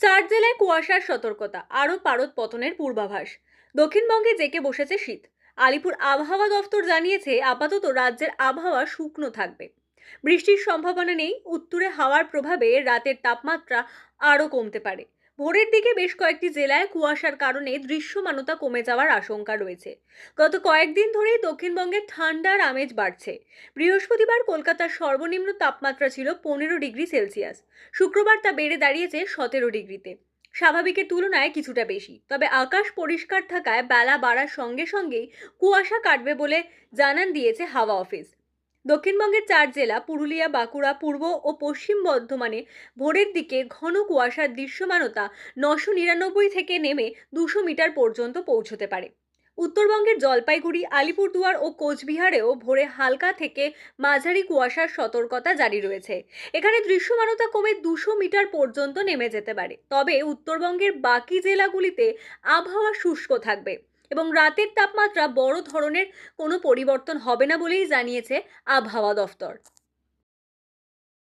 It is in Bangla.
চার জেলায় কুয়াশার সতর্কতা, আরও পারদ পতনের পূর্বাভাস। দক্ষিণবঙ্গে জেকে বসেছে শীত। আলিপুর আবহাওয়া দফতর জানিয়েছে, আপাতত রাজ্যের আবহাওয়া শুকনো থাকবে। বৃষ্টির সম্ভাবনা নেই, উত্তরে হাওয়ার প্রভাবে রাতের তাপমাত্রা আরও কমতে পারে। ভোরের দিকে বেশ কয়েকটি জেলায় কুয়াশার কারণে দৃশ্যমানতা কমে যাওয়ার আশঙ্কা রয়েছে। গত কয়েকদিন ধরেই দক্ষিণবঙ্গে ঠান্ডার আমেজ বাড়ছে। বৃহস্পতিবার কলকাতার সর্বনিম্ন তাপমাত্রা ছিল পনেরো ডিগ্রি সেলসিয়াস। শুক্রবার তা বেড়ে দাঁড়িয়েছে সতেরো ডিগ্রিতে। স্বাভাবিকের তুলনায় কিছুটা বেশি। তবে আকাশ পরিষ্কার থাকায় বেলা বাড়ার সঙ্গে সঙ্গেই কুয়াশা কাটবে বলে জানান দিয়েছে হাওয়া অফিস। দক্ষিণবঙ্গের চার জেলা, পুরুলিয়া, বাঁকুড়া, পূর্ব ও পশ্চিম বর্ধমানে ভোরের দিকে ঘন কুয়াশার দৃশ্যমানতা নশো নিরানব্বই থেকে নেমে দুশো মিটার পর্যন্ত পৌঁছতে পারে। উত্তরবঙ্গের জলপাইগুড়ি, আলিপুরদুয়ার ও কোচবিহারেও ভোরে হালকা থেকে মাঝারি কুয়াশার সতর্কতা জারি রয়েছে। এখানে দৃশ্যমানতা কমে দুশো মিটার পর্যন্ত নেমে যেতে পারে। তবে উত্তরবঙ্গের বাকি জেলাগুলিতে আবহাওয়া শুষ্ক থাকবে। এবং রাতের তাপমাত্রা বড় ধরনের কোনো পরিবর্তন হবে না বলেই জানিয়েছে আবহাওয়া দফতর।